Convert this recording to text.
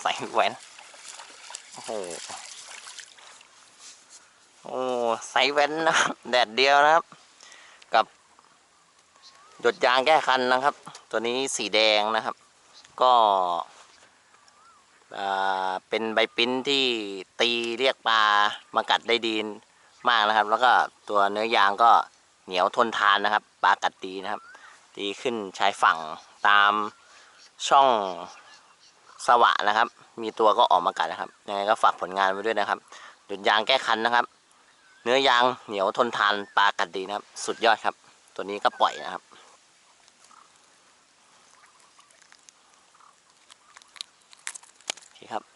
ใส่แหวนโอ้โหโอ้ใส่แว่นนะแดดเดียวนะครับ กับหยดยางแก้คันนะครับ ตัวนี้สีแดงนะครับ ก็เป็นใบปิ้นที่ตีเรียกปลามากัดได้ดีมากนะครับ แล้วก็ตัวเนื้อยางก็เหนียวทนทานนะครับ ปลากัดดีนะครับตีขึ้นชายฝั่งตามช่อง สวะนะครับ มีตัวก็ออกมากัดนะครับ ยังไงก็ฝากผลงานไว้ด้วยนะครับ หยุดยางแก้คันนะครับ เนื้อยางเหนียวทนทานปลากัดดีนะครับ สุดยอดครับ ตัวนี้ก็ปล่อยนะครับโอเคครับ